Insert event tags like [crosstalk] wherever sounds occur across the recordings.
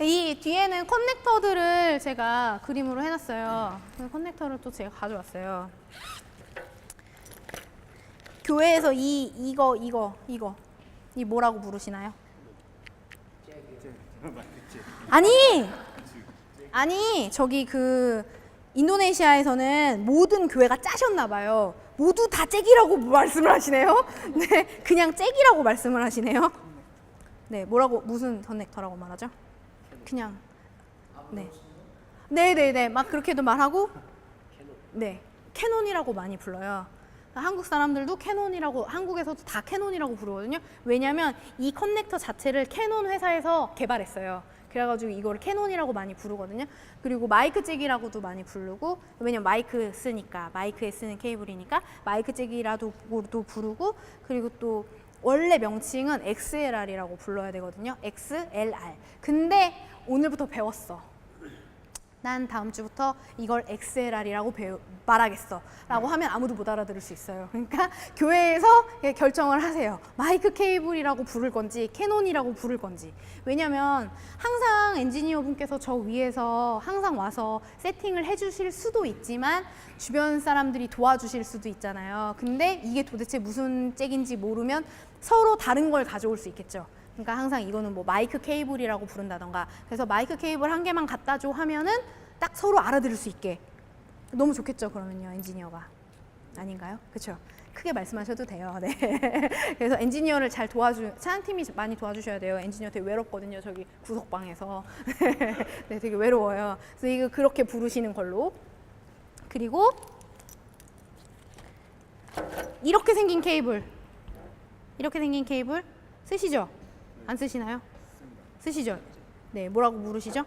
이 뒤에는 커넥터들을 제가 그림으로 해놨어요. 그 커넥터를 또 제가 가져왔어요. 교회에서 이 이거 이거 이거 이 뭐라고 부르시나요? 아니 아니 저기 그 인도네시아에서는 모든 교회가 짜셨나 봐요. 모두 다 잭이라고 말씀을 하시네요. [laughs] 네, 그냥 잭이라고 말씀을 하시네요. 네, 뭐라고 무슨 커넥터라고 말하죠? 그냥 네, 네, 네, 네, 막 그렇게도 말하고 네, 캐논이라고 많이 불러요. 한국 사람들도 캐논이라고 한국에서도 다 캐논이라고 부르거든요. 왜냐하면 이 커넥터 자체를 캐논 회사에서 개발했어요. 그래가지고 이거를 캐논이라고 많이 부르거든요. 그리고 마이크 잭이라고도 많이 부르고 왜냐면 마이크 쓰니까 마이크에 쓰는 케이블이니까 마이크 잭이라고도 부르고 그리고 또 원래 명칭은 XLR이라고 불러야 되거든요. XLR. 근데 오늘부터 배웠어. 난 다음 주부터 이걸 XLR이라고 배우, 말하겠어. 라고 하면 아무도 못 알아들을 수 있어요. 그러니까 교회에서 예, 결정을 하세요. 마이크 케이블이라고 부를 건지, 캐논이라고 부를 건지. 왜냐면 항상 엔지니어 분께서 저 위에서 항상 와서 세팅을 해주실 수도 있지만 주변 사람들이 도와주실 수도 있잖아요. 근데 이게 도대체 무슨 잭인지 모르면 서로 다른 걸 가져올 수 있겠죠. 그러니까 항상 이거는 뭐 마이크 케이블이라고 부른다던가. 그래서 마이크 케이블 한 개만 갖다 줘 하면은 딱 서로 알아들을 수 있게. 너무 좋겠죠 그러면요 엔지니어가. 아닌가요? 그렇죠 크게 말씀하셔도 돼요. 네. [laughs] 그래서 엔지니어를 잘 도와주 차장팀이 많이 도와주셔야 돼요. 엔지니어 되게 외롭거든요 저기 구석방에서. [laughs] 네 되게 외로워요. 그래서 이거 그렇게 부르시는 걸로. 그리고 이렇게 생긴 케이블. 이렇게 생긴 케이블. 쓰시죠? 안 쓰시나요? 쓰시죠? 네, 뭐라고 부르시죠?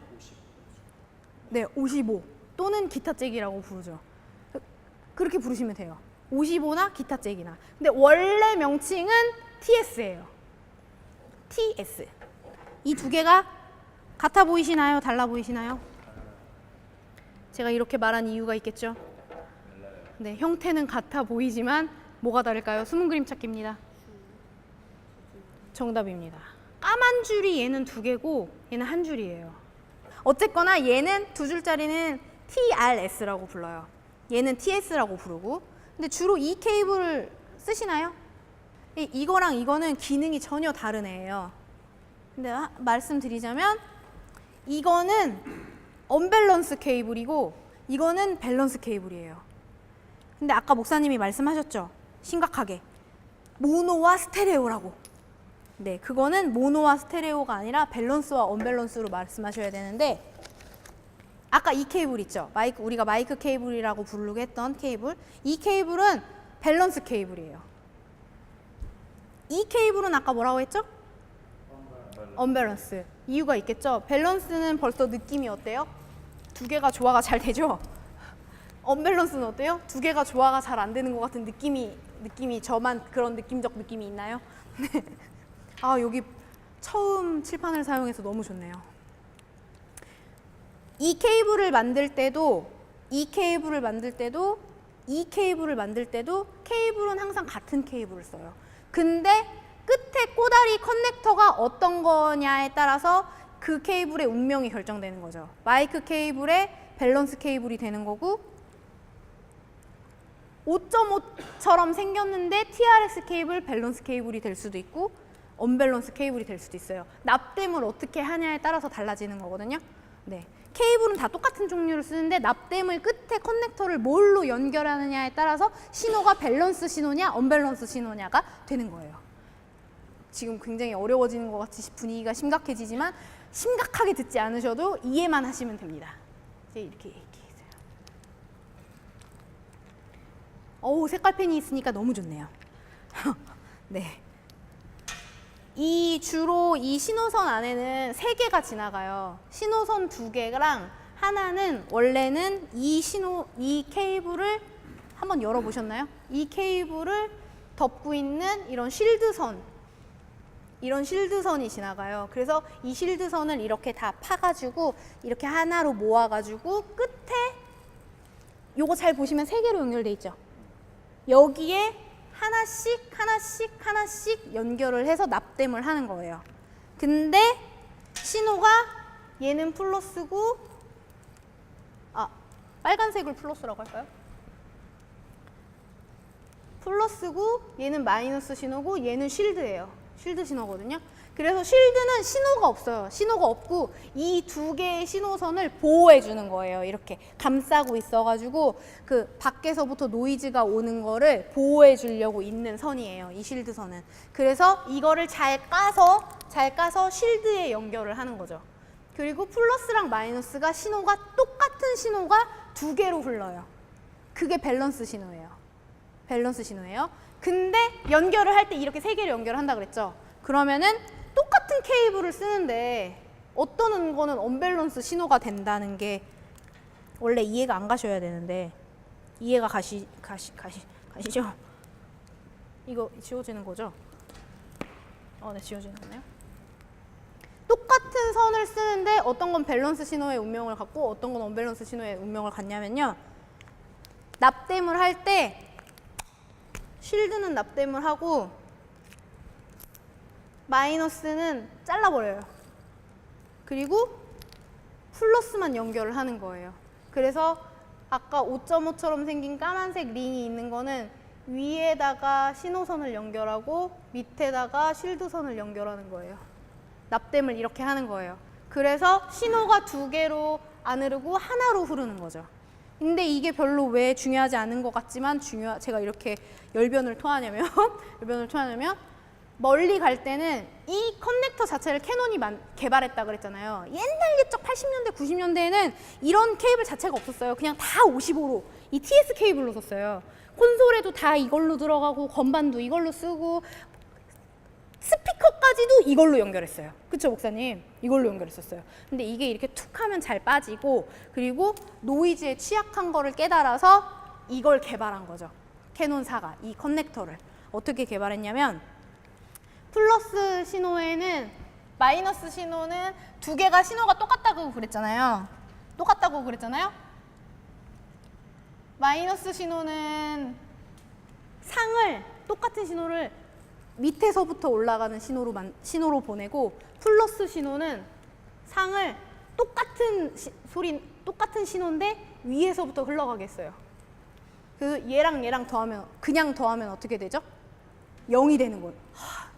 네, 55 또는 기타 잭이라고 부르죠. 그- 그렇게 부르시면 돼요. 55나 기타 잭이나. 근데 원래 명칭은 TS예요. TS. 이 두 개가 같아 보이시나요? 달라 보이시나요? 제가 이렇게 말한 이유가 있겠죠? 네, 형태는 같아 보이지만 뭐가 다를까요? 숨은 그림 찾기입니다. 정답입니다. 까만 줄이 얘는 두 개고 얘는 한 줄이에요. 어쨌거나 얘는 두 줄짜리는 TRS라고 불러요. 얘는 TS라고 부르고. 근데 주로 이 케이블을 쓰시나요? 이- 이거랑 이거는 기능이 전혀 다른 애예요. 근데 하- 말씀드리자면 이거는 언밸런스 케이블이고 이거는 밸런스 케이블이에요. 근데 아까 목사님이 말씀하셨죠? 심각하게. 모노와 스테레오라고. 네, 그거는 모노와 스테레오가 아니라 밸런스와 언밸런스로 말씀하셔야 되는데 아까 이 케이블 있죠? 마이크 우리가 마이크 케이블이라고 부르고 했던 케이블. 이 케이블은 밸런스 케이블이에요. 이 케이블은 아까 뭐라고 했죠? 언밸런스. 이유가 있겠죠? 밸런스는 벌써 느낌이 어때요? 두 개가 조화가 잘 되죠? 언밸런스는 어때요? 두 개가 조화가 잘 안 되는 것 같은 느낌이 느낌이 저만 그런 느낌적 느낌이 있나요? [laughs] 아 여기 처음 칠판을 사용해서 너무 좋네요. 이 케이블을 만들 때도 이 케이블을 만들 때도 이 케이블을 만들 때도 케이블은 항상 같은 케이블을 써요. 근데 끝에 꼬다리 커넥터가 어떤 거냐에 따라서 그 케이블의 운명이 결정되는 거죠. 마이크 케이블의 밸런스 케이블이 되는 거고 5.5처럼 생겼는데 TRS 케이블 밸런스 케이블이 될 수도 있고 언밸런스 케이블이 될 수도 있어요. 납땜을 어떻게 하냐에 따라서 달라지는 거거든요. 네. 케이블은 다 똑같은 종류를 쓰는데 납땜을 끝에 커넥터를 뭘로 연결하느냐에 따라서 신호가 밸런스 신호냐 언밸런스 신호냐가 되는 거예요. 지금 굉장히 어려워지는 것 같이 분위기가 심각해지지만 심각하게 듣지 않으셔도 이해만 하시면 됩니다. 이제 이렇게 얘기해주세요. 어우 색깔펜이 있으니까 너무 좋네요. [laughs] 네. 이 주로 이 신호선 안에는 세 개가 지나가요. 신호선 두 개랑 하나는 원래는 이 신호 이 케이블을 한번 열어 보셨나요? 이 케이블을 덮고 있는 이런 실드선 이런 실드선이 지나가요. 그래서 이 실드선을 이렇게 다 파가지고 이렇게 하나로 모아가지고 끝에 요거 잘 보시면 세 개로 연결돼 있죠. 여기에 하나씩 하나씩 하나씩 연결을 해서 납땜을 하는 거예요. 근데 신호가 얘는 플러스고 아 빨간색을 플러스라고 할까요? 플러스고 얘는 마이너스 신호고 얘는 쉴드예요. 쉴드 신호거든요. 그래서 쉴드는 신호가 없어요. 신호가 없고 이 두 개의 신호선을 보호해 주는 거예요. 이렇게 감싸고 있어가지고 그 밖에서부터 노이즈가 오는 거를 보호해 주려고 있는 선이에요. 이 쉴드 선은. 그래서 이거를 잘 까서 잘 까서 쉴드에 연결을 하는 거죠. 그리고 플러스랑 마이너스가 신호가 똑같은 신호가 두 개로 흘러요. 그게 밸런스 신호예요. 밸런스 신호예요. 근데 연결을 할 때 이렇게 세 개를 연결한다 그랬죠. 그러면은 똑같은 케이블을 쓰는데 어떤 거는 언밸런스 신호가 된다는 게 원래 이해가 안 가셔야 되는데 이해가 가시 가시 가시 가시죠? 이거 지워지는 거죠? 어, 네 지워지는 거네요. 똑같은 선을 쓰는데 어떤 건 밸런스 신호의 운명을 갖고 어떤 건 언밸런스 신호의 운명을 갖냐면요. 납땜을 할 때 쉴드는 납땜을 하고 마이너스는 잘라버려요. 그리고 플러스만 연결을 하는 거예요. 그래서 아까 5.5처럼 생긴 까만색 링이 있는 거는 위에다가 신호선을 연결하고 밑에다가 쉴드선을 연결하는 거예요. 납땜을 이렇게 하는 거예요. 그래서 신호가 두 개로 안 흐르고 하나로 흐르는 거죠. 근데 이게 별로 왜 중요하지 않은 것 같지만 중요 제가 이렇게 열변을 토하냐면 [laughs] 열변을 토하냐면 멀리 갈 때는 이 커넥터 자체를 캐논이 만, 개발했다 그랬잖아요. 옛날 옛적 80년대 90년대에는 이런 케이블 자체가 없었어요. 그냥 다 55로 이 TS 케이블로 썼어요. 콘솔에도 다 이걸로 들어가고 건반도 이걸로 쓰고 스피커까지도 이걸로 연결했어요. 그쵸, 목사님? 이걸로 연결했었어요. 근데 이게 이렇게 툭 하면 잘 빠지고, 그리고 노이즈에 취약한 거를 깨달아서 이걸 개발한 거죠. 캐논사가, 이 커넥터를. 어떻게 개발했냐면, 플러스 신호에는, 마이너스 신호는 두 개가 신호가 똑같다고 그랬잖아요. 똑같다고 그랬잖아요? 마이너스 신호는 상을, 똑같은 신호를 밑에서부터 올라가는 신호로 만, 신호로 보내고 플러스 신호는 상을 똑같은 시, 소리 똑같은 신호인데 위에서부터 흘러가겠어요. 그래서 얘랑 얘랑 더하면 그냥 더하면 어떻게 되죠? 0이 되는 거예요.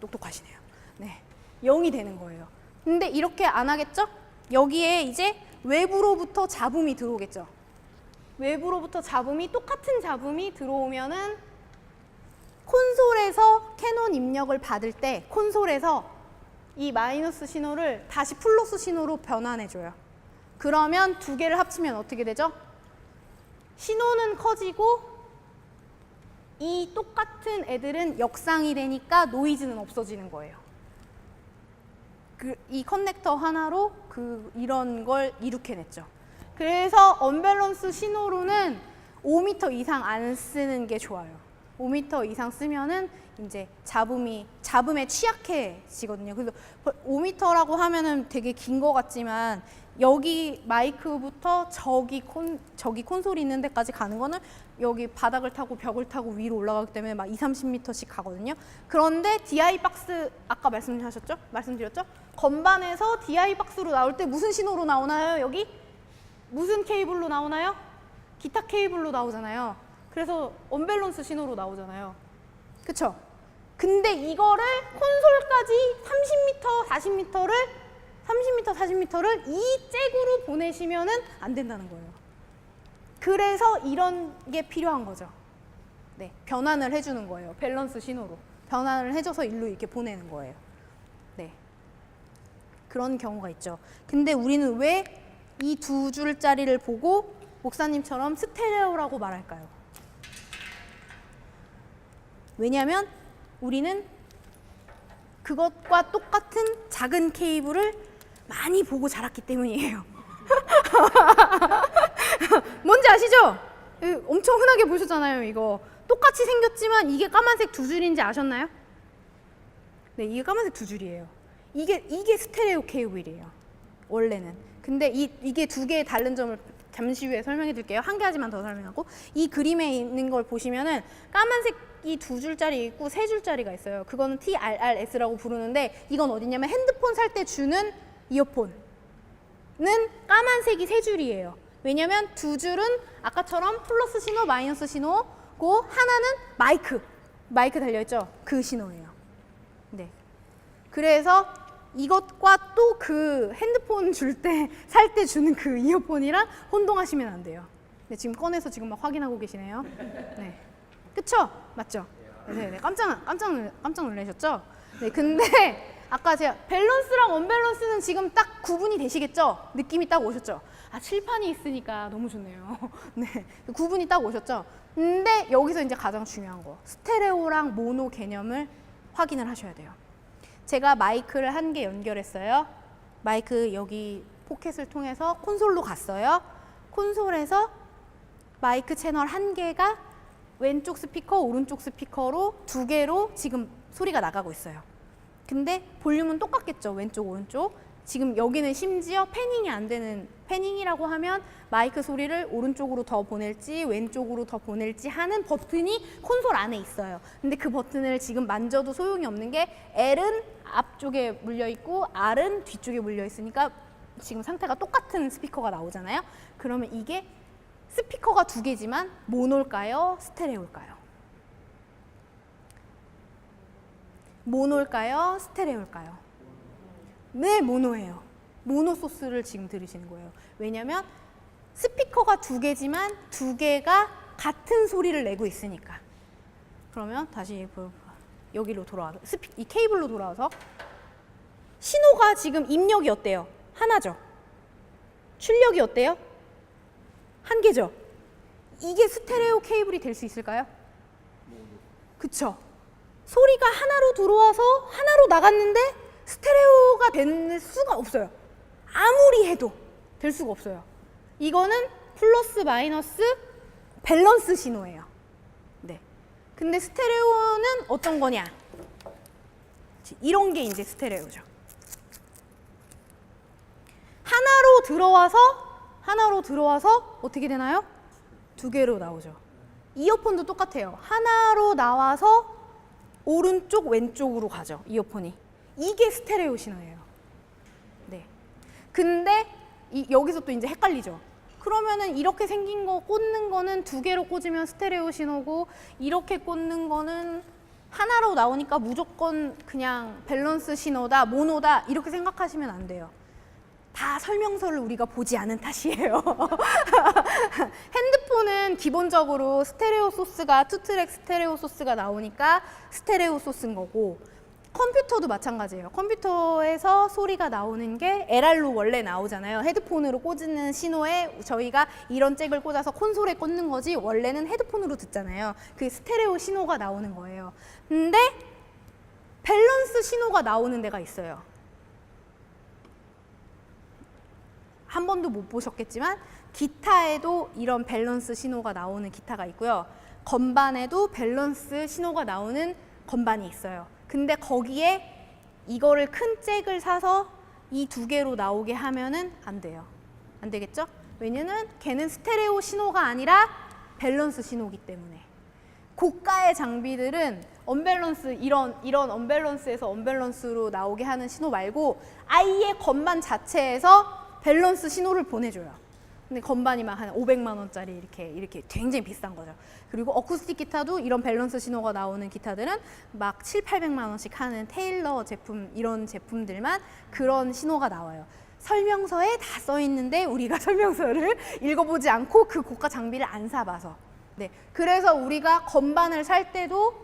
하, 똑똑하시네요. 네. 0이 되는 거예요. 근데 이렇게 안 하겠죠? 여기에 이제 외부로부터 잡음이 들어오겠죠. 외부로부터 잡음이 똑같은 잡음이 들어오면은 콘솔에서 캐논 입력을 받을 때 콘솔에서 이 마이너스 신호를 다시 플러스 신호로 변환해줘요. 그러면 두 개를 합치면 어떻게 되죠? 신호는 커지고 이 똑같은 애들은 역상이 되니까 노이즈는 없어지는 거예요. 그, 이 커넥터 하나로 그 이런 걸 이룩해냈죠. 그래서 언밸런스 신호로는 5m 이상 안 쓰는 게 좋아요. 5m 이상 쓰면은 이제 잡음이 잡음에 취약해지거든요. 그래서 5m라고 하면은 되게 긴 것 같지만 여기 마이크부터 저기 콘 저기 콘솔이 있는 데까지 가는 거는 여기 바닥을 타고 벽을 타고 위로 올라가기 때문에 막 2, 30m씩 가거든요. 그런데 DI 박스 아까 말씀하셨죠? 말씀드렸죠? 건반에서 DI 박스로 나올 때 무슨 신호로 나오나요? 여기 무슨 케이블로 나오나요? 기타 케이블로 나오잖아요. 그래서 언밸런스 신호로 나오잖아요. 그쵸? 근데 이거를 콘솔까지 30m, 40m를 30m, 40m를 이 잭으로 보내시면은 안 된다는 거예요. 그래서 이런 게 필요한 거죠. 네, 변환을 해주는 거예요. 밸런스 신호로. 변환을 해줘서 일로 이렇게 보내는 거예요. 네. 그런 경우가 있죠. 근데 우리는 왜 이 두 줄짜리를 보고 목사님처럼 스테레오라고 말할까요? 왜냐하면 우리는 그것과 똑같은 작은 케이블을 많이 보고 자랐기 때문이에요. [laughs] 뭔지 아시죠? 예, 엄청 흔하게 보셨잖아요, 이거. 똑같이 생겼지만 이게 까만색 두 줄인지 아셨나요? 네, 이게 까만색 두 줄이에요. 이게 이게 스테레오 케이블이에요. 원래는. 근데 이 이게 두 개의 다른 점을 잠시 후에 설명해 드릴게요. 한 가지만 더 설명하고 이 그림에 있는 걸 보시면은 까만색이 두 줄짜리 있고 세 줄짜리가 있어요. 그거는 TRRS라고 부르는데 이건 어디냐면 핸드폰 살 때 주는 이어폰. 까만색이 세 줄이에요. 왜냐면 두 줄은 아까처럼 플러스 신호, 마이너스 신호고 하나는 마이크. 마이크 달려있죠? 그 신호예요. 네. 그래서 이것과 또 그 핸드폰 줄 때, 살때 주는 그 이어폰이랑 혼동하시면 안 돼요. 네, 지금 꺼내서 지금 막 확인하고 계시네요. 네. 그쵸? 맞죠? 네, 네. 깜짝, 깜짝, 놀- 깜짝 놀라셨죠? 네, 근데 아까 제가 밸런스랑 언밸런스는 지금 딱 구분이 되시겠죠? 느낌이 딱 오셨죠? 아, 칠판이 있으니까 너무 좋네요. [laughs] 네. 구분이 딱 오셨죠? 근데 여기서 이제 가장 중요한 거. 스테레오랑 모노 개념을 확인을 하셔야 돼요. 제가 마이크를 한 개 연결했어요. 마이크 여기 포켓을 통해서 콘솔로 갔어요. 콘솔에서 마이크 채널 한 개가 왼쪽 스피커, 오른쪽 스피커로 두 개로 지금 소리가 나가고 있어요. 근데 볼륨은 똑같겠죠. 왼쪽, 오른쪽. 지금 여기는 심지어 패닝이 안 되는 패닝이라고 하면 마이크 소리를 오른쪽으로 더 보낼지 왼쪽으로 더 보낼지 하는 버튼이 콘솔 안에 있어요. 근데 그 버튼을 지금 만져도 소용이 없는 게 L은 앞쪽에 물려 있고 R은 뒤쪽에 물려 있으니까 지금 상태가 똑같은 스피커가 나오잖아요. 그러면 이게 스피커가 두 개지만 모노일까요? 스테레오일까요? 모노일까요? 스테레오일까요? 네, 모노예요. 모노 소스를 지금 들으시는 거예요. 왜냐면 스피커가 두 개지만 두 개가 같은 소리를 내고 있으니까. 그러면 다시 보- 여기로 돌아와서 스피, 이 케이블로 돌아와서 신호가 지금 입력이 어때요? 하나죠. 출력이 어때요? 한 개죠. 이게 스테레오 케이블이 될 수 있을까요? 그쵸. 소리가 하나로 들어와서 하나로 나갔는데 스테레오가 될 수가 없어요. 아무리 해도 될 수가 없어요. 이거는 플러스 마이너스 밸런스 신호예요. 네. 근데 스테레오는 어떤 거냐? 이런 게 이제 스테레오죠. 하나로 들어와서 하나로 들어와서 어떻게 되나요? 두 개로 나오죠. 이어폰도 똑같아요. 하나로 나와서 오른쪽 왼쪽으로 가죠. 이어폰이. 이게 스테레오 신호예요. 네. 근데 이, 여기서 또 이제 헷갈리죠. 그러면은 이렇게 생긴 거 꽂는 거는 두 개로 꽂으면 스테레오 신호고 이렇게 꽂는 거는 하나로 나오니까 무조건 그냥 밸런스 신호다, 모노다 이렇게 생각하시면 안 돼요. 다 설명서를 우리가 보지 않은 탓이에요. [laughs] 핸드폰은 기본적으로 스테레오 소스가 투트랙 스테레오 소스가 나오니까 스테레오 소스인 거고 컴퓨터도 마찬가지예요. 컴퓨터에서 소리가 나오는 게 LR로 원래 나오잖아요. 헤드폰으로 꽂는 신호에 저희가 이런 잭을 꽂아서 콘솔에 꽂는 거지 원래는 헤드폰으로 듣잖아요. 그게 스테레오 신호가 나오는 거예요. 근데 밸런스 신호가 나오는 데가 있어요. 한 번도 못 보셨겠지만 기타에도 이런 밸런스 신호가 나오는 기타가 있고요. 건반에도 밸런스 신호가 나오는 건반이 있어요. 근데 거기에 이거를 큰 잭을 사서 이 두 개로 나오게 하면은 안 돼요. 안 되겠죠? 왜냐면 걔는 스테레오 신호가 아니라 밸런스 신호기 때문에. 고가의 장비들은 언밸런스 이런 이런 언밸런스에서 언밸런스로 나오게 하는 신호 말고 아예 건반 자체에서 밸런스 신호를 보내줘요. 근데 건반이 막 한 500만 원짜리 이렇게 이렇게 굉장히 비싼 거죠. 그리고 어쿠스틱 기타도 이런 밸런스 신호가 나오는 기타들은 막 7, 800만 원씩 하는 테일러 제품 이런 제품들만 그런 신호가 나와요. 설명서에 다 써 있는데 우리가 [laughs] 설명서를 읽어보지 않고 그 고가 장비를 안 사봐서. 네. 그래서 우리가 건반을 살 때도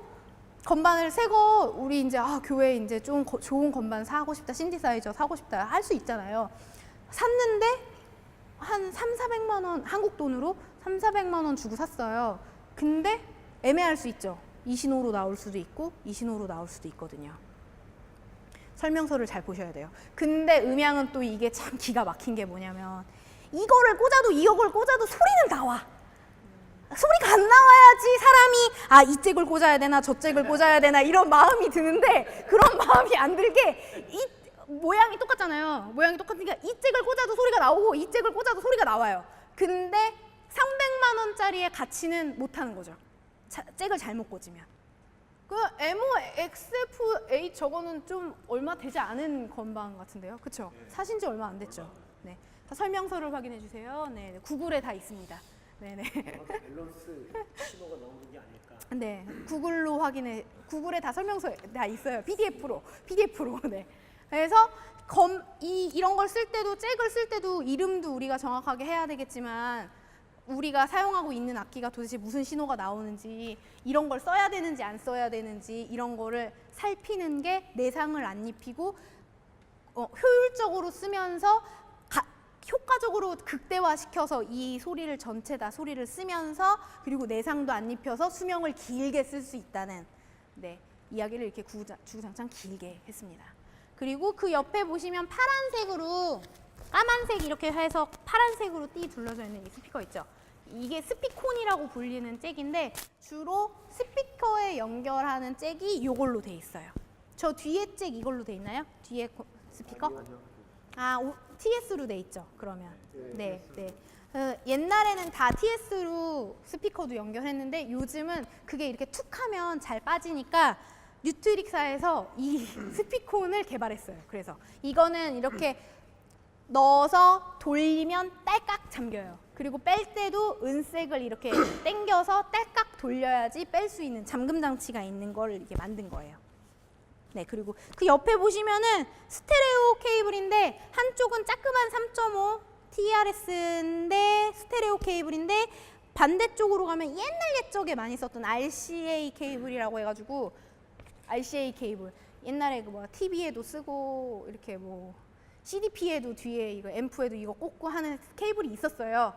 건반을 새 거 우리 이제 아 교회 이제 좀 거- 좋은 건반 사고 싶다 신디사이저 사고 싶다 할 수 있잖아요. 샀는데 한 3, 400만 원 한국 돈으로 3, 400만 원 주고 샀어요. 근데 애매할 수 있죠. 이 신호로 나올 수도 있고 이 신호로 나올 수도 있거든요. 설명서를 잘 보셔야 돼요. 근데 음향은 또 이게 참 [laughs] 기가 막힌 게 뭐냐면 이거를 꽂아도 이걸 꽂아도 소리는 나와. 소리가 안 나와야지 사람이 아 이 잭을 꽂아야 되나 저 잭을 꽂아야 되나 이런 마음이 드는데 그런 [laughs] 마음이 안 들게 이 모양이 똑같잖아요. 모양이 똑같으니까 이 잭을 꽂아도 소리가 나오고 이 잭을 꽂아도 소리가 나와요. 근데 300만 원짜리의 가치는 못 하는 거죠. 자, 잭을 잘못 꽂으면. 그 MOXF8 저거는 좀 얼마 되지 않은 건반 같은데요. 그렇죠? 사신 지 얼마 안 됐죠. 네. 다 설명서를 확인해 주세요. 네, 네, 구글에 다 있습니다. 네, 네. 밸런스 신호가 나오는 게 아닐까. 네, 구글로 확인해. 구글에 다 설명서 다 있어요. PDF로, PDF로. 네. 그래서 검, 이 이런 걸 쓸 때도 잭을 쓸 때도 이름도 우리가 정확하게 해야 되겠지만 우리가 사용하고 있는 악기가 도대체 무슨 신호가 나오는지 이런 걸 써야 되는지 안 써야 되는지 이런 거를 살피는 게 내상을 안 입히고 어, 효율적으로 쓰면서 가- 효과적으로 극대화시켜서 이 소리를 전체 다 소리를 쓰면서 그리고 내상도 안 입혀서 수명을 길게 쓸 수 있다는 네, 이야기를 이렇게 구자, 주구장창 길게 했습니다. 그리고 그 옆에 보시면 파란색으로 까만색 이렇게 해서 파란색으로 띠 둘러져 있는 이 스피커 있죠. 이게 스피콘이라고 불리는 잭인데 주로 스피커에 연결하는 잭이 이걸로 돼 있어요. 저 뒤에 잭 이걸로 돼 있나요? 뒤에 고- 스피커? 아, 오, TS로 돼 있죠. 그러면. 네, 네. 어, 옛날에는 다 TS로 스피커도 연결했는데 요즘은 그게 이렇게 툭 하면 잘 빠지니까 뉴트릭사에서 이 [laughs] 스피콘을 개발했어요. 그래서 이거는 이렇게 넣어서 돌리면 딸깍 잠겨요. 그리고 뺄 때도 은색을 이렇게 [clears throat] 당겨서 딸깍 돌려야지 뺄 수 있는 잠금 장치가 있는 걸 이렇게 만든 거예요. 네, 그리고 그 옆에 보시면은 스테레오 케이블인데 한쪽은 자그만 3.5 TRS인데 스테레오 케이블인데 반대쪽으로 가면 옛날 옛적에 많이 썼던 RCA 케이블이라고 해가지고 RCA 케이블 옛날에 그 뭐 TV에도 쓰고 이렇게 뭐 CDP에도 뒤에 이거 앰프에도 이거 꽂고 하는 케이블이 있었어요.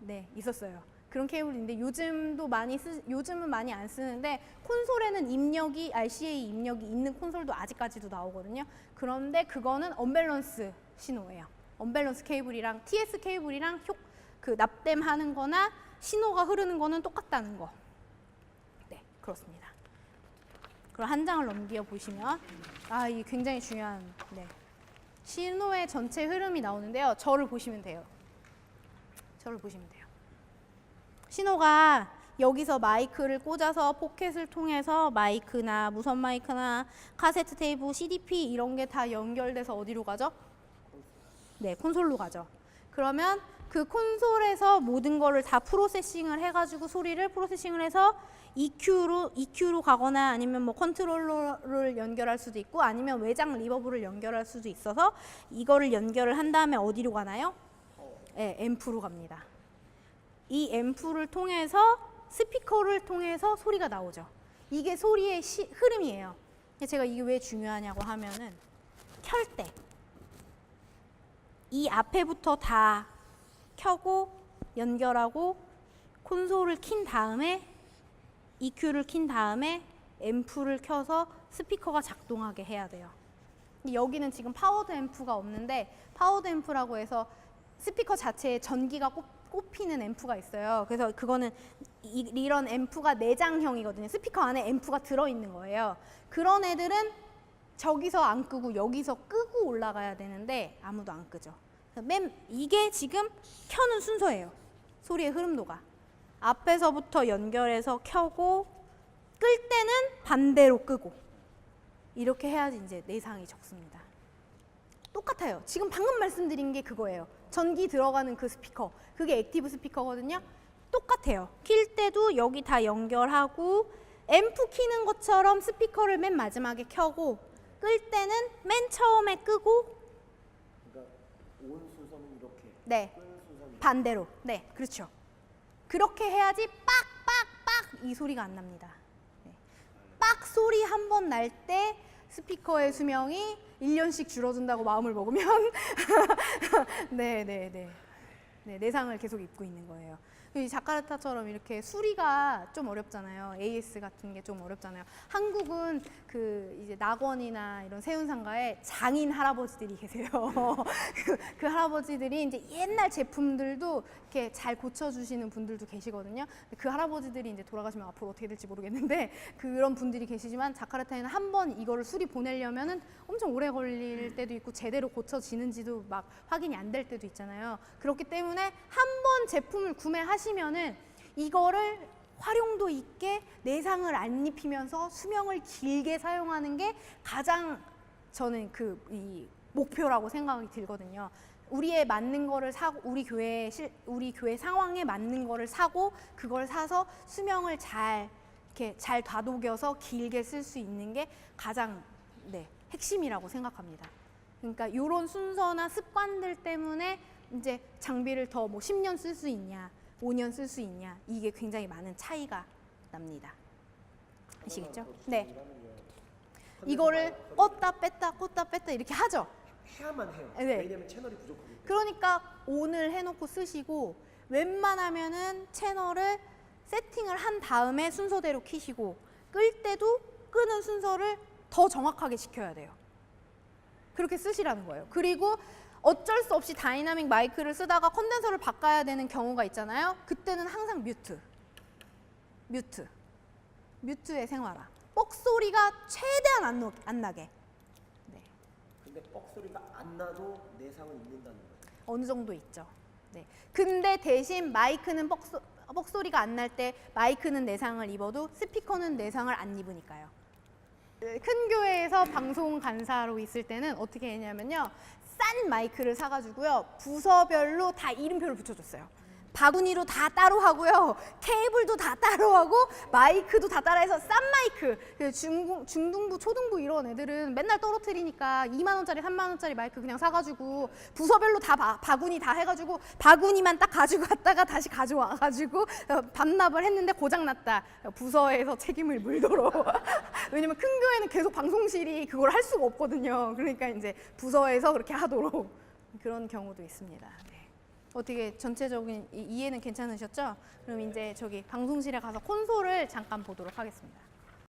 네, 있었어요. 그런 케이블인데 요즘도 많이 쓰 요즘은 많이 안 쓰는데 콘솔에는 입력이 RCA 입력이 있는 콘솔도 아직까지도 나오거든요. 그런데 그거는 언밸런스 신호예요. 언밸런스 케이블이랑 TS 케이블이랑 효, 그 납땜하는 거나 신호가 흐르는 거는 똑같다는 거. 네, 그렇습니다. 그럼 한 장을 넘겨 보시면 아, 이게 굉장히 중요한 네. 신호의 전체 흐름이 나오는데요. 저를 보시면 돼요. 저를 보시면 돼요. 신호가 여기서 마이크를 꽂아서 포켓을 통해서 마이크나 무선 마이크나 카세트 테이프, CDP 이런 게 다 연결돼서 어디로 가죠? 네, 콘솔로 가죠. 그러면 그 콘솔에서 모든 거를 다 프로세싱을 해가지고 소리를 프로세싱을 해서 EQ로 EQ로 가거나 아니면 뭐 컨트롤러를 연결할 수도 있고 아니면 외장 리버브를 연결할 수도 있어서 이거를 연결을 한 다음에 어디로 가나요? 네, 앰프로 갑니다. 이 앰프를 통해서 스피커를 통해서 소리가 나오죠. 이게 소리의 시, 흐름이에요. 제가 이게 왜 중요하냐고 하면은 켤 때 이 앞에부터 다 켜고 연결하고 콘솔을 킨 다음에 EQ를 킨 다음에 앰프를 켜서 스피커가 작동하게 해야 돼요. 여기는 지금 파워드 앰프가 없는데 파워드 앰프라고 해서 스피커 자체에 전기가 꼽, 꼽히는 앰프가 있어요. 그래서 그거는 이, 이런 앰프가 내장형이거든요. 스피커 안에 앰프가 들어있는 거예요. 그런 애들은 저기서 안 끄고 여기서 끄고 올라가야 되는데 아무도 안 끄죠. 맨 이게 지금 켜는 순서예요. 소리의 흐름도가 앞에서부터 연결해서 켜고 끌 때는 반대로 끄고 이렇게 해야지 이제 내상이 적습니다. 똑같아요. 지금 방금 말씀드린 게 그거예요. 전기 들어가는 그 스피커. 그게 액티브 스피커거든요. 똑같아요. 킬 때도 여기 다 연결하고 앰프 키는 것처럼 스피커를 맨 마지막에 켜고 끌 때는 맨 처음에 끄고 그러니까 온 순서는 이렇게, 네. 반대로. 네, 그렇죠. 그렇게 해야지 빡빡빡 이 소리가 안 납니다. 네. 빡 소리 한 번 날 때 스피커의 수명이 1년씩 줄어든다고 마음을 먹으면 [laughs] 네, 네, 네. 네, 내상을 계속 입고 있는 거예요. 이 자카르타처럼 이렇게 수리가 좀 어렵잖아요. AS 같은 게 좀 어렵잖아요. 한국은 그 이제 낙원이나 이런 세운상가에 장인 할아버지들이 계세요. [laughs] 그, 그 할아버지들이 이제 옛날 제품들도 이렇게 잘 고쳐주시는 분들도 계시거든요. 그 할아버지들이 이제 돌아가시면 앞으로 어떻게 될지 모르겠는데 [laughs] 그런 분들이 계시지만 자카르타에는 한 번 이거를 수리 보내려면은 엄청 오래 걸릴 때도 있고 제대로 고쳐지는지도 막 확인이 안 될 때도 있잖아요. 그렇기 때문에 한 번 제품을 구매하시 면은 이거를 활용도 있게 내상을 안 입히면서 수명을 길게 사용하는 게 가장 저는 그 이 목표라고 생각이 들거든요. 우리의 맞는 거를 사고 우리 교회 실 우리 교회 상황에 맞는 거를 사고 그걸 사서 수명을 잘 이렇게 잘 다독여서 길게 쓸 수 있는 게 가장 네, 핵심이라고 생각합니다. 그러니까 이런 순서나 습관들 때문에 이제 장비를 더 뭐 10년 쓸 수 있냐, 5년 쓸 수 있냐 이게 굉장히 많은 차이가 납니다. 아시겠죠? 네. 이거를 껐다 뺐다 껐다 뺐다 이렇게 하죠. 해야만 해요. 네. 왜냐면 채널이 부족하기 때문에. 그러니까 오늘 해놓고 쓰시고 웬만하면은 채널을 세팅을 한 다음에 순서대로 키시고 끌 때도 끄는 순서를 더 정확하게 지켜야 돼요. 그렇게 쓰시라는 거예요. 그리고 어쩔 수 없이 다이나믹 마이크를 쓰다가 컨덴서를 바꿔야 되는 경우가 있잖아요. 그때는 항상 뮤트. 뮤트. 뮤트의 생활화. 뻑 소리가 최대한 안, 나- 안 나게. 네. 근데 뻑 소리가 안 나도 내상은 있는다는 거예요. 어느 정도 있죠. 네. 근데 대신 마이크는 뻑소, 뻑소리가 안 날 때 마이크는 내상을 입어도 스피커는 내상을 안 입으니까요. 네, 큰 교회에서 방송 간사로 있을 때는 어떻게 했냐면요. 싼 마이크를 사가지고요. 부서별로 다 이름표를 붙여줬어요. 바구니로 다 따로 하고요. 케이블도 다 따로 하고 마이크도 다 따라해서 싼 마이크. 그 중고, 중등부, 초등부 이런 애들은 맨날 떨어뜨리니까 2만 원짜리, 3만 원짜리 마이크 그냥 사가지고 부서별로 다 바, 바구니 다 해가지고 바구니만 딱 가지고 갔다가 다시 가져와가지고 어, 반납을 했는데 고장 났다. 부서에서 책임을 물도록. [laughs] 왜냐면 큰 교회는 계속 방송실이 그걸 할 수가 없거든요. 그러니까 이제 부서에서 그렇게 하도록 그런 경우도 있습니다. 네. 어떻게 전체적인 이- 이해는 괜찮으셨죠? 그럼 이제 저기 방송실에 가서 콘솔을 잠깐 보도록 하겠습니다.